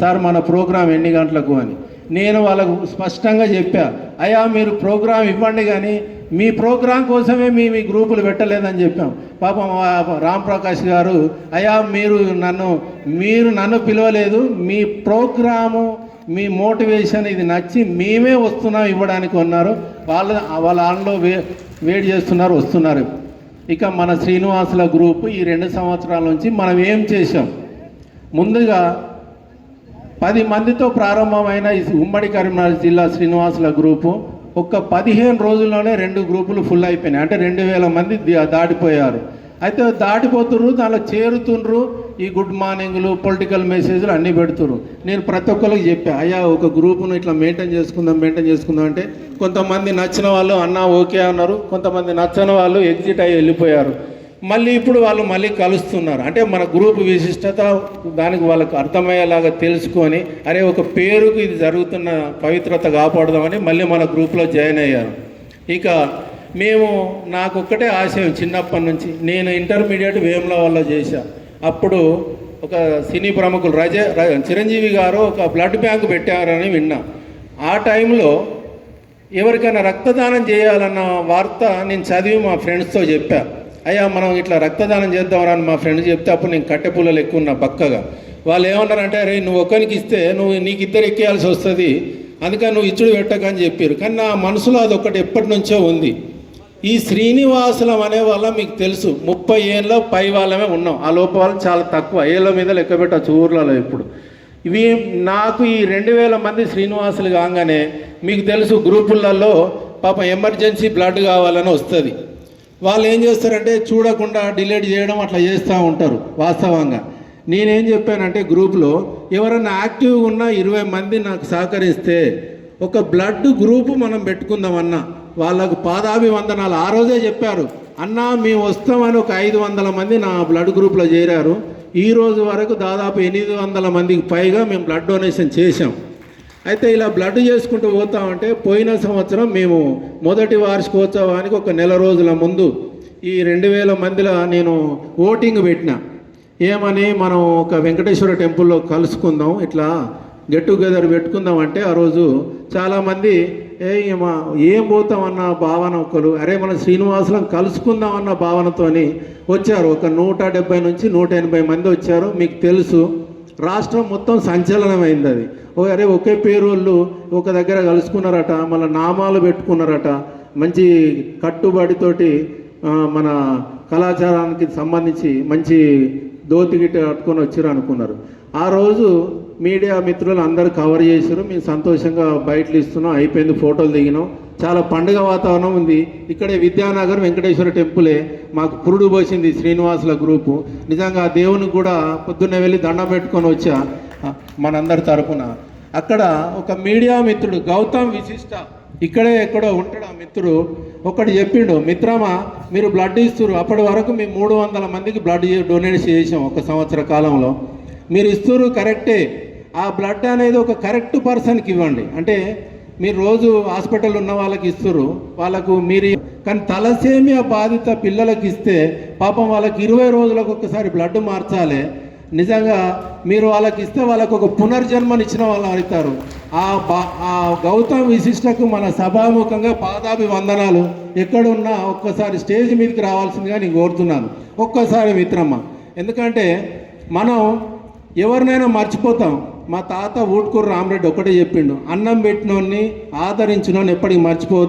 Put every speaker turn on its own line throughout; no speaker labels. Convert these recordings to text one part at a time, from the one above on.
Sir మన programme ఎన్ని గంటలకు? అని. నేను వాళ్ళకు స్పష్టంగా చెప్పా అయ్యా మీరు ప్రోగ్రాం ఇవ్వండి కానీ మీ ప్రోగ్రాం కోసమే మీ మీ గ్రూపులు పెట్టలేదని చెప్పాం. పాపం రామ్ ప్రకాష్ గారు అయ్యా మీరు నన్ను మీరు నన్ను పిలవలేదు మీ ప్రోగ్రాము మీ మోటివేషన్ ఇది నచ్చి మేమే వస్తున్నాం ఇవ్వడానికి ఉన్నారు వాళ్ళ వాళ్ళ ఆన్లో వే వేడి చేస్తున్నారు వస్తున్నారు. ఇక మన శ్రీనివాసుల గ్రూప్ ఈ రెండు సంవత్సరాల నుంచి మనం ఏం చేసాం ముందుగా పది మందితో ప్రారంభమైన ఈ ఉమ్మడి కరీంనగర్ జిల్లా శ్రీనివాసుల గ్రూపు ఒక్క పదిహేను రోజుల్లోనే రెండు గ్రూపులు ఫుల్ అయిపోయినాయి. అంటే రెండు వేల మంది దాటిపోయారు. అయితే దాటిపోతుర్రు దానిలో చేరుతుండ్రు ఈ గుడ్ మార్నింగ్లు పొలిటికల్ మెసేజ్లు అన్నీ పెడుతుర్రు. నేను ప్రతి ఒక్కరికి చెప్పా అయ్యా ఒక గ్రూపును ఇట్లా మెయింటైన్ చేసుకుందాం మెయింటైన్ చేసుకుందాం అంటే కొంతమంది నచ్చిన వాళ్ళు అన్నా ఓకే అన్నారు కొంతమంది నచ్చని వాళ్ళు ఎగ్జిట్ అయ్యి వెళ్ళిపోయారు. మళ్ళీ ఇప్పుడు వాళ్ళు మళ్ళీ కలుస్తున్నారు. అంటే మన గ్రూప్ విశిష్టత దానికి వాళ్ళకు అర్థమయ్యేలాగా తెలుసుకొని అరే ఒక పేరుకు ఇది జరుగుతున్న పవిత్రత కాపాడదామని మళ్ళీ మన గ్రూప్లో జాయిన్ అయ్యారు. ఇక మేము నాకు ఒక్కటే ఆశయం చిన్నప్పటి నుంచి. నేను ఇంటర్మీడియట్ వేముల వల్ల చేశా. అప్పుడు ఒక సినీ ప్రముఖులు రజ చిరంజీవి గారు ఒక బ్లడ్ బ్యాంక్ పెట్టారని విన్నా. ఆ టైంలో ఎవరికైనా రక్తదానం చేయాలన్న వార్త నేను చదివి మా ఫ్రెండ్స్తో చెప్పాను అయ్యా మనం ఇట్లా రక్తదానం చేద్దామరా అని మా ఫ్రెండ్ చెప్తే అప్పుడు నేను కట్టె పూలలు ఎక్కువ ఉన్నా పక్కగా. వాళ్ళు ఏమన్నారంటే అరే నువ్వు ఒక్కరికి ఇస్తే నువ్వు నీకు ఇద్దరు ఎక్కేయాల్సి వస్తుంది. అందుకని నువ్వు ఇచ్చుడు పెట్టకని చెప్పారు. కానీ నా మనసులో అది ఒకటి ఎప్పటి నుంచో ఉంది. ఈ శ్రీనివాసులం అనే వాళ్ళ మీకు తెలుసు. ముప్పై ఏళ్ళ పై వాళ్ళమే ఉన్నాం. ఆ లోపల వాళ్ళు చాలా తక్కువ. ఏళ్ళ మీద లెక్క పెట్టచ్చు ఊర్లలో ఇప్పుడు. ఇవి నాకు ఈ రెండు వేల మంది శ్రీనివాసులు కాగానే మీకు తెలుసు గ్రూపులలో పాపం ఎమర్జెన్సీ బ్లడ్ కావాలని వస్తుంది. వాళ్ళు ఏం చేస్తారంటే చూడకుండా డిలీట్ చేయడం అట్లా చేస్తూ ఉంటారు వాస్తవంగా. నేనేం చెప్పానంటే గ్రూప్లో ఎవరైనా యాక్టివ్గా ఉన్న ఇరవై మంది నాకు సహకరిస్తే ఒక బ్లడ్ గ్రూపు మనం పెట్టుకుందామన్న వాళ్ళకు పాదాభివందనాలు. ఆ రోజే చెప్పారు అన్నా మేము వస్తామని ఒక ఐదు వందల మంది నా బ్లడ్ గ్రూప్లో చేరారు. ఈ రోజు వరకు దాదాపు ఎనిమిది వందల మందికి పైగా మేము బ్లడ్ డొనేషన్ చేశాం. అయితే ఇలా బ్లడ్ చేసుకుంటూ పోతామంటే పోయిన సంవత్సరం మేము మొదటి వార్షికోత్సవానికి ఒక నెల రోజుల ముందు ఈ రెండు వేల మందిలో నేను ఓటింగ్ పెట్టిన. ఏమని మనం ఒక వెంకటేశ్వర టెంపుల్లో కలుసుకుందాం ఇట్లా గెట్ టుగెదర్ పెట్టుకుందాం అంటే ఆ రోజు చాలామంది ఏ ఏమ- ఏం పోతామన్న భావన ఒకరు అరే మన శ్రీనివాసులం కలుసుకుందాం అన్న భావనతోని వచ్చారు. ఒక నూట డెబ్బై నుంచి నూట ఎనభై మంది వచ్చారు మీకు తెలుసు. రాష్ట్రం మొత్తం సంచలనమైంది అది. ఓ అరే ఒకే పేరు వాళ్ళు ఒక దగ్గర కలుసుకున్నారట మళ్ళీ నామాలు పెట్టుకున్నారట మంచి కట్టుబడితోటి మన కళాచారానికి సంబంధించి మంచి దోతి గిట్ట కట్టుకొని వచ్చారు అనుకున్నారు. ఆ రోజు మీడియా మిత్రులు అందరూ కవర్ చేశారు మేము సంతోషంగా బయటలు ఇస్తున్నాం అయిపోయింది ఫోటోలు దిగినాం. చాలా పండుగ వాతావరణం ఉంది. ఇక్కడే విద్యానగర్ వెంకటేశ్వర టెంపులే. మాకు పురుడు పోసింది శ్రీనివాసుల గ్రూపు. నిజంగా ఆ దేవునికి కూడా పొద్దున్నే వెళ్ళి దండం పెట్టుకొని వచ్చా మనందరి తరపున. అక్కడ ఒక మీడియా మిత్రుడు గౌతమ్ విశిష్ట ఇక్కడే ఎక్కడో ఉంటాడు ఆ మిత్రుడు. ఒకటి చెప్పిండు మిత్రమా మీరు బ్లడ్ ఇస్తురు అప్పటి వరకు మేము మూడు వందల మందికి బ్లడ్ డొనేట్ చేసాం ఒక సంవత్సర కాలంలో. మీరు ఇస్తురు కరెక్టే. ఆ బ్లడ్ అనేది ఒక కరెక్ట్ పర్సన్కి ఇవ్వండి. అంటే మీరు రోజు హాస్పిటల్ ఉన్న వాళ్ళకి ఇస్తారు వాళ్ళకు మీరు కానీ తలసేమియా బాధిత పిల్లలకి ఇస్తే పాపం వాళ్ళకి ఇరవై రోజులకు ఒకసారి బ్లడ్ మార్చాలి. నిజంగా మీరు వాళ్ళకి ఇస్తే వాళ్ళకు ఒక పునర్జన్మనిచ్చిన వాళ్ళు అవుతారు ఆ బా ఆ గౌతమ్ విశిష్టకు మన సభాముఖంగా పాదాభి వందనాలు ఎక్కడున్నా ఒక్కసారి స్టేజ్ మీదకి రావాల్సిందిగా నేను కోరుతున్నాను. ఒక్కసారి మిత్రమ్మ ఎందుకంటే మనం ఎవరినైనా మర్చిపోతాం. మా తాత ఊట్కూరు రామరెడ్డి ఒకటే చెప్పిండు అన్నం పెట్టినోడిని ఆదరించినోని ఎప్పటికి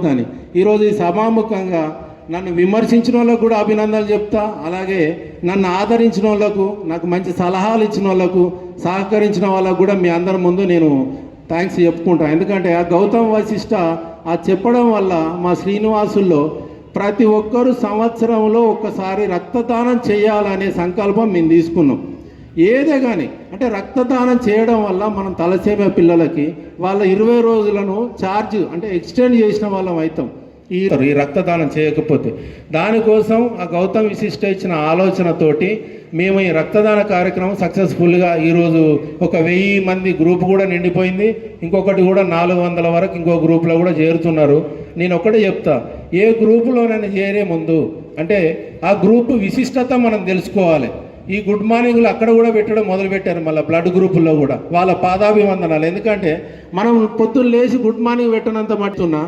అని ఈరోజు ఈ సభాముఖంగా నన్ను విమర్శించిన వాళ్ళకు కూడా అభినందనలు చెప్తా అలాగే నన్ను ఆదరించిన వాళ్ళకు నాకు మంచి సలహాలు ఇచ్చిన వాళ్ళకు సహకరించిన వాళ్ళకు కూడా మీ అందరి ముందు నేను థ్యాంక్స్ చెప్పుకుంటాను ఎందుకంటే ఆ గౌతమ్ వశిష్ట ఆ చెప్పడం వల్ల మా శ్రీనివాసుల్లో ప్రతి ఒక్కరూ సంవత్సరంలో ఒక్కసారి రక్తదానం చేయాలనే సంకల్పం మేము తీసుకున్నాం. ఏదే కానీ అంటే రక్తదానం చేయడం వల్ల మనం తలసేమ పిల్లలకి వాళ్ళ ఇరవై రోజులను ఛార్జ్ అంటే ఎక్స్టెండ్ చేసిన వాళ్ళం అవుతాం ఈ ఈ రక్తదానం చేయకపోతే. దానికోసం ఆ గౌతమ్ విశిష్ట ఇచ్చిన ఆలోచనతోటి మేము ఈ రక్తదాన కార్యక్రమం సక్సెస్ఫుల్గా ఈరోజు ఒక వెయ్యి మంది గ్రూప్ కూడా నిండిపోయింది. ఇంకొకటి కూడా నాలుగు వందల వరకు ఇంకో గ్రూప్లో కూడా చేరుతున్నారు. నేను ఒకటే చెప్తా ఏ గ్రూపులోనైనా చేరే ముందు అంటే ఆ గ్రూప్ విశిష్టత మనం తెలుసుకోవాలి. ఈ గుడ్ మార్నింగ్లు అక్కడ కూడా పెట్టడం మొదలు పెట్టారు మళ్ళీ బ్లడ్ గ్రూపుల్లో కూడా వాళ్ళ పాదాభివందనాలు. ఎందుకంటే మనం పొద్దున్న లేచి గుడ్ మార్నింగ్ పెట్టినంత మట్టున్నా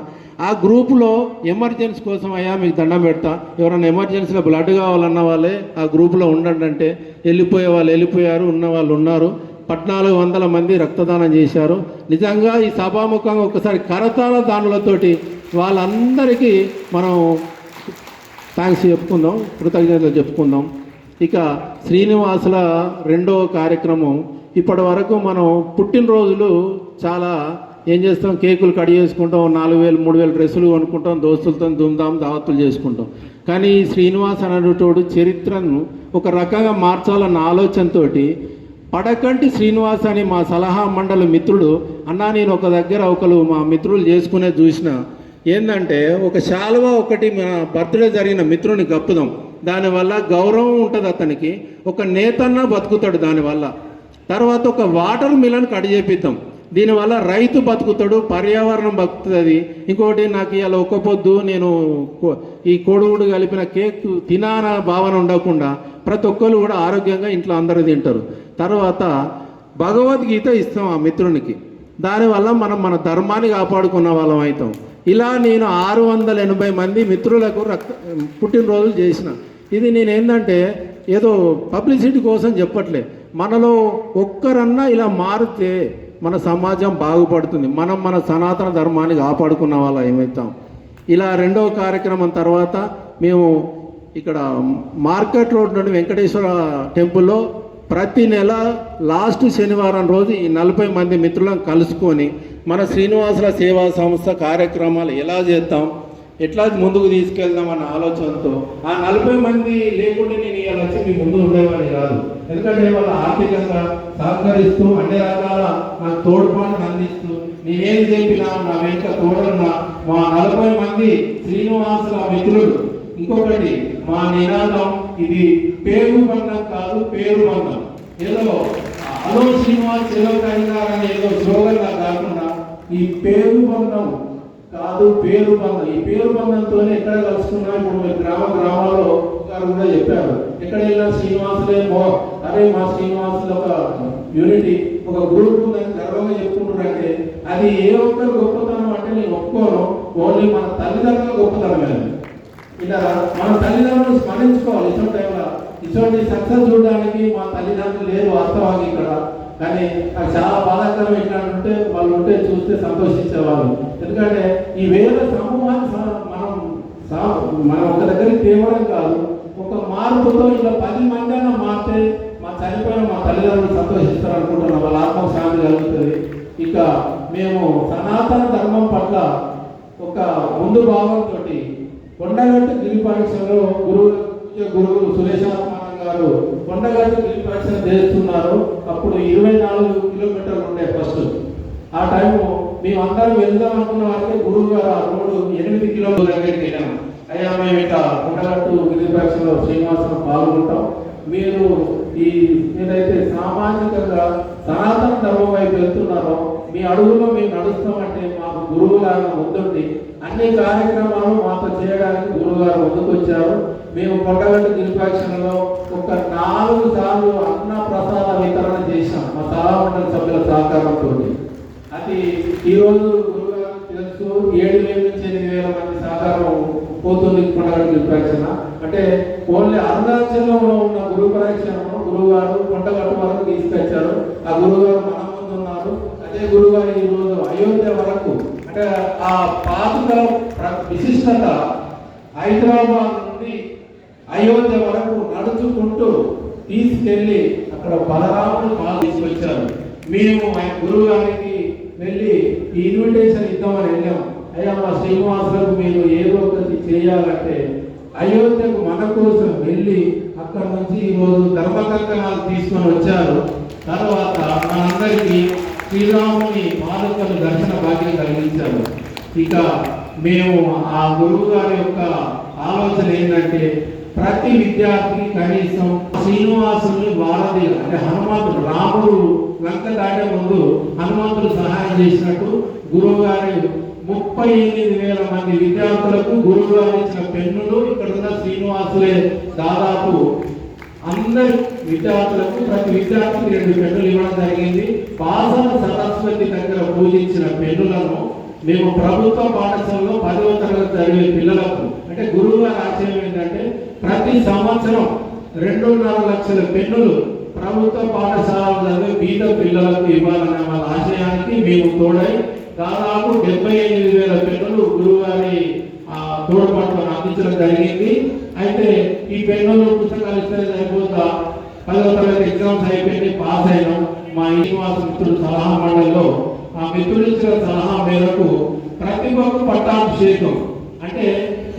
ఆ గ్రూపులో ఎమర్జెన్సీ కోసం అయ్యా మీకు దండం పెడతా. ఎవరైనా ఎమర్జెన్సీలో బ్లడ్ కావాలన్న వాళ్ళే ఆ గ్రూపులో ఉండండి అంటే వెళ్ళిపోయే వాళ్ళు వెళ్ళిపోయారు ఉన్న వాళ్ళు ఉన్నారు. పద్నాలుగు వందల మంది రక్తదానం చేశారు. నిజంగా ఈ సభాముఖంగా ఒకసారి కరతాళ దానులతోటి వాళ్ళందరికీ మనం థ్యాంక్స్ చెప్పుకుందాం కృతజ్ఞతలు చెప్పుకుందాం. ఇక శ్రీనివాసుల రెండవ కార్యక్రమం. ఇప్పటి వరకు మనం పుట్టినరోజులు చాలా ఏం చేస్తాం? కేకులు కట్ చేసుకుంటాం నాలుగు వేలు మూడు వేలు డ్రెస్సులు కొనుక్కుంటాం దోస్తులతో దుమ్దాం దావతులు చేసుకుంటాం. కానీ ఈ శ్రీనివాస్ అనేటోడు చరిత్రను ఒక రకంగా మార్చాలన్న ఆలోచనతోటి పడకంటి శ్రీనివాస్ అని మా సలహా మండలి మిత్రుడు అన్నా నేను ఒక దగ్గర ఒకరు మా మిత్రులు చేసుకునే చూసిన ఏంటంటే ఒక శాలువా ఒకటి మన బర్త్డే జరిగిన మిత్రుని గప్పుదాం దానివల్ల గౌరవం ఉంటుంది అతనికి. ఒక నేతన్న బతుకుతాడు దానివల్ల. తర్వాత ఒక వాటర్ మిలన్ కట్ చేపిద్దాం. దీనివల్ల రైతు బతుకుతాడు పర్యావరణం బతుకుతుంది. ఇంకోటి నాకు ఇలా ఒక్క పొద్దు నేను ఈ కోడిగుడు కలిపిన కేక్ తినాన భావన ఉండకుండా ప్రతి ఒక్కరు కూడా ఆరోగ్యంగా ఇంట్లో అందరూ తింటారు. తర్వాత భగవద్గీత ఇస్తాం ఆ మిత్రునికి. దానివల్ల మనం మన ధర్మాన్ని కాపాడుకున్న వాళ్ళం అవుతాం ఇలా నేను ఆరు వందల ఎనభై మంది మిత్రులకు రక్త పుట్టినరోజులు చేసిన. ఇది నేను ఏంటంటే ఏదో పబ్లిసిటీ కోసం చెప్పట్లే. మనలో ఒక్కరన్నా ఇలా మారితే మన సమాజం బాగుపడుతుంది. మనం మన సనాతన ధర్మాన్ని కాపాడుకున్న వాళ్ళ ఏమవుతాం? ఇలా రెండవ కార్యక్రమం తర్వాత మేము ఇక్కడ మార్కెట్ రోడ్ నుండి వెంకటేశ్వర టెంపుల్లో ప్రతి నెల లాస్ట్ శనివారం రోజు ఈ నలభై మంది మిత్రులను కలుసుకొని మన శ్రీనివాసుల సేవా సంస్థ కార్యక్రమాలు ఎలా చేద్దాం? ఎట్లా ముందుకు తీసుకెళ్దాం అన్న ఆలోచనతో ఆ నలభై మంది లేకుంటే నేను ఇవాళ వచ్చి మీ ముందు ఉండేవాడిని కాదు. ఎందుకంటే వాళ్ళు ఆర్థికంగా సహకరిస్తూ అన్ని రకాల నాకు తోడ్పాటు అందిస్తూ నేనేం చెప్పినా నా వెంట తోడున్న మా నలభై మంది శ్రీనివాసుల మిత్రుడు. ఇంకొకటి మా నినాదం ఇది పేరు బంధం కాదు పేరు బంధం. ఏదో హలో శ్రీనివాస్ ఏదో కలిగారని ఏదో స్లోగన్ కాకుండా ఈ పేరు బంధం కాదు పేరు బంధం ఈ పేరు బంధంతోనే ఎక్కడ కలుసుకున్నా ఇప్పుడు మీరు గ్రామ గ్రామాల్లో గారు కూడా చెప్పారు. ఎక్కడ వెళ్ళినా శ్రీనివాసులే మో అరే మా శ్రీనివాసులు ఒక యూనిటీ ఒక గ్రూప్ ఉందని గర్వంగా చెప్పుకుంటున్నారంటే అది ఏ ఒక్కరు గొప్పతనం అంటే నేను ఒప్పుకోను. ఓన్లీ మన తల్లిదండ్రుల గొప్పతనమే అది. ఇలా మన తల్లిదండ్రులు స్మరించుకోవాలి. ఇటువంటి టైంలో ఇటువంటి సక్సెస్ చూడడానికి మా తల్లిదండ్రులు లేరు వాస్తవానికి ఇక్కడ. కానీ నాకు చాలా బాధాకరం ఉంటే వాళ్ళు ఉంటే చూస్తే సంతోషించేవాళ్ళు. ఎందుకంటే ఈ వేల సమూహాన్ని మనం సా- మనం ఒక దగ్గరికి తేవడం కాదు. ఒక మార్పుతో ఇలా పది మంది అయినా మారితే మా చనిపోయిన మా తల్లిదండ్రులు సంతోషిస్తారు అనుకుంటున్నాం వాళ్ళ ఆత్మ శాంతి కలుగుతుంది. ఇక మేము సనాతన ధర్మం పట్ల ఒక ముందు భావంతో కొండగట్టు గిరిపరీక్షలో గురువు గురువు సురేశాత్మ గారు కొండగట్టు గిరిపరీక్ష చేస్తున్నారు. అప్పుడు ఇరవై నాలుగు కిలోమీటర్లు ఉండే ఫస్ట్. ఆ టైము మేము అందరం వెళ్దాం అనుకున్న వారికి గురువు గారు ఆ రోడ్డు ఎనిమిది కిలోమీటర్ల దగ్గరికి వెళ్ళాము అయ్యా మేము ఇక కొండగట్టు గిరిపక్షలో శ్రీనివాసం పాల్గొంటాం. మీరు ఈ ఏదైతే సామాజికంగా సనాతన ధర్మం వైపు వెళ్తున్నారో మీ అడుగులో మేము నడుస్తామంటే మాకు గురువు గారు ముందుండి అన్ని కార్యక్రమాలు మాతో చేయడానికి గురువు గారు ముందుకు వచ్చారు మేము పొట్టగట్టు గిరిపాక్షణలో ఒక నాలుగు సార్లు అన్న ప్రసాద వితరణ చేశాం మా సభామండలి సభ్యుల సహకారంతో. అది ఈరోజు గురుగారు తెలుసు ఏడు వేల నుంచి ఎనిమిది వేల మంది సహకారం పోతుంది పొట్టగట్టు గిరిపాక్షణ అంటే ఓన్లీ అరుణాచలంలో ఉన్న గురు పరీక్షను గురువు పొట్టగట్టు వరకు తీసుకొచ్చారు. ఆ గురువుగారు మన ముందు ఉన్నారు. అదే గురువు ఈరోజు ఈ రోజు అయోధ్య వరకు అంటే ఆ పాతుకల విశిష్టత హైదరాబాద్ అయోధ్య వరకు నడుచుకుంటూ తీసుకెళ్ళి అక్కడ బలరాముడు మాల తీసుకొచ్చారు. మేము ఆయన గురువు గారికి వెళ్ళి ఈ ఇన్విటేషన్ ఇద్దామని వెళ్ళాం. అయ్యా మా శ్రీనివాసులకు మీరు ఏదో ఒకటి చేయాలంటే అయోధ్యకు మన కోసం వెళ్ళి అక్కడ నుంచి ఈరోజు ధర్మకంకణాలు తీసుకొని వచ్చారు. తర్వాత మనందరికీ శ్రీరాముని మాలకలు దర్శన భాగ్యం కలిగించారు. ఇక మేము ఆ గురువు గారి యొక్క ఆలోచన ఏంటంటే ప్రతి విద్యార్థికి కనీసం శ్రీనివాసుని వారధి అంటే హనుమంతుడు రాముడు లంక దాటే ముందు హనుమంతుడు సహాయం చేసినట్టు గురువుగారి ముప్పై ఎనిమిది వేల మంది విద్యార్థులకు గురువు గారు ఇచ్చిన పెన్నులు ఇక్కడ ఉన్న శ్రీనివాసులే దాదాపు అందరి విద్యార్థులకు ప్రతి విద్యార్థికి రెండు పెన్నులు ఇవ్వడం జరిగింది. పాసన సరస్వతి దగ్గర పూజించిన పెన్నులను మేము ప్రభుత్వ పాఠశాలలో పదవ తరగతి జరిగే పిల్లలకు అంటే గురువు గారి ఆశయం ఏంటంటే ప్రతి సంవత్సరం రెండున్నర లక్షల పెన్నులు ప్రభుత్వ పాఠశాలలో బీద పిల్లలకు ఇవ్వాలనే వాళ్ళ ఆశయానికి మేము తోడై దాదాపు డెబ్బై ఎనిమిది వేల పెన్నులు గురువు గారి తోడ్పాటును అందించడం జరిగింది. అయితే ఈ పెన్నులు పుస్తకాలు ఇస్తే సరిపోతా. పదవ తరగతి ఎగ్జామ్స్ అయిపోయింది పాస్ అయినాం. మా శ్రీనివాస మిత్రుడు సలహా మండలిలో ఆ మిత్రులు ఇచ్చిన సలహా మేరకు ప్రతిభకు పట్టాభిషేకం. అంటే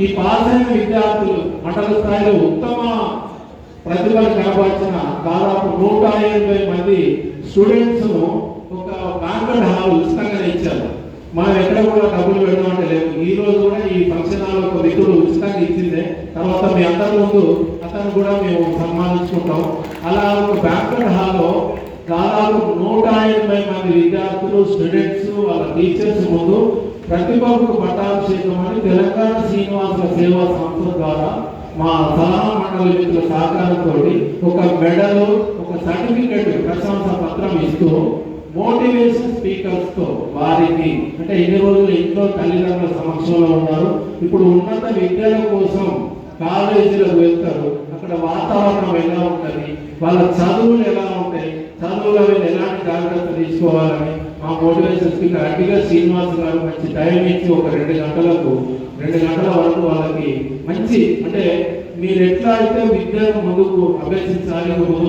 ఈ పాస్ అయిన విద్యార్థులు మండల స్థాయిలో ఉత్తమ ప్రతిభను కనబరిచిన దాదాపు నూట ఎనభై మంది స్టూడెంట్స్ను ఒక బ్యాంకెట్ హాల్ ఉచితంగా ఇచ్చారు. మనం ఎక్కడ కూడా డబ్బులు పెడదామంటే లేవు. ఈ రోజు కూడా ఈ ఫంక్షన్ హాల్ ఒక మిత్రుడు ఉచితంగా ఇచ్చిందే. తర్వాత మీ అందరి ముందు అతను కూడా మేము సన్మానించుకుంటాం. అలా ఒక బ్యాంకెట్ హాల్లో దాదాపు నూట ఎనభై మంది విద్యార్థులు స్టూడెంట్స్ వాళ్ళ టీచర్స్ ముందు కట్టిబాబు పట్టాభిషేకం అని తెలంగాణ శ్రీనివాసుల సేవా సంస్థ ద్వారా మా సలహా మండలి మిత్రుల సహకారంతో ఒక మెడల్ ఒక సర్టిఫికెట్ ప్రశంస పత్రం ఇస్తూ మోటివేషన్ స్పీకర్స్తో వారికి అంటే ఎన్ని రోజులు ఇంట్లో తల్లిదండ్రుల సమక్షంలో ఉన్నారు. ఇప్పుడు ఉన్నత విద్యల కోసం కాలేజీలకు వెళ్తారు. అక్కడ వాతావరణం ఎలా ఉంటుంది? వాళ్ళ చదువులు ఎలా ఉంటాయి? చదువుల మీద ఎలాంటి జాగ్రత్త తీసుకోవాలని మా మోటివేషన్ స్పీకర్ అడ్డిగా శ్రీనివాస్ గారు మంచి టైం ఇచ్చి ఒక రెండు గంటలకు రెండు గంటల వరకు వాళ్ళకి మంచి అంటే మీరు ఎట్లా అయితే విద్యను ముందుకు అభ్యసించాలి ముందు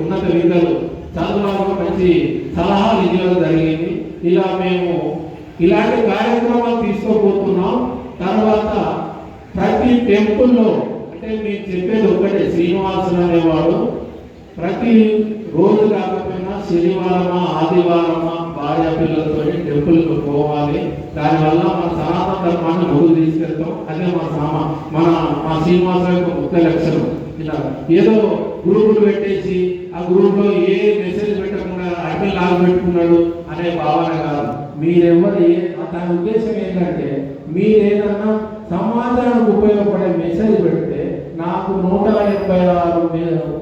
ఉన్నత విద్యలు చదువులకు మంచి సలహాలు ఇవ్వడం జరిగింది. ఇలా మేము ఇలాంటి కార్యక్రమాలు తీసుకోబోతున్నాం. తర్వాత ప్రతి టెంపుల్లో అంటే మీరు చెప్పేది ఒక్కటే శ్రీనివాసులు అనేవాడు ప్రతి రోజు కాకపోయినా శనివారమా ఆదివారమా భార్య పిల్లలతో టెంపుల్కి పోవాలి. దానివల్ల మన సనాతన ధర్మాన్ని ముందుకు తీసుకెళ్తాం. అదే మన సామ మన మా శ్రీనివాస యొక్క ముఖ్య లక్షణం. ఇలా ఏదో గ్రూపులు పెట్టేసి ఆ గ్రూప్లో ఏ మెసేజ్ పెట్టకుండా అడ్మిన్ లాగు పెట్టుకున్నాడు అనే భావన కాదు. మీరెవరు ఏ దాని ఉద్దేశం ఏంటంటే మీరేదన్నా సమాజానికి ఉపయోగపడే మెసేజ్ పెడితే నాకు నూట ఎనభై ఆరు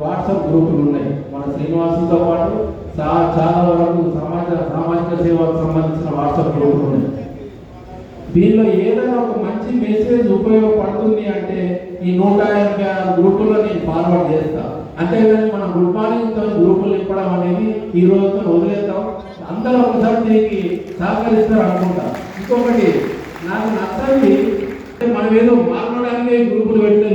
వాట్సాప్ గ్రూపులు ఉన్నాయి. మన శ్రీనివాసులతో పాటు చాలా వరకు సమాజ సామాజిక సేవకు సంబంధించిన వాట్సాప్ గ్రూపులు ఉన్నాయి. దీనిలో ఏదైనా ఒక మంచి మెసేజ్ ఉపయోగపడుతుంది అంటే ఈ నూట ఎనభై ఆరు గ్రూపుల్లో నేను ఫార్వర్డ్ చేస్తా. అంతేగాని మనం గ్రూప్ మార్నింగ్ గ్రూపులు నింపడం అనేది ఈ రోజుతో వదిలేద్దాం. అందరూ ఒకసారి దీనికి సహకరిస్తారు అనుకుంటా. ఇంకొకటి నాకు నచ్చని మనం ఏదో మాట్లాడడానికి గ్రూపులు పెట్టలేదు.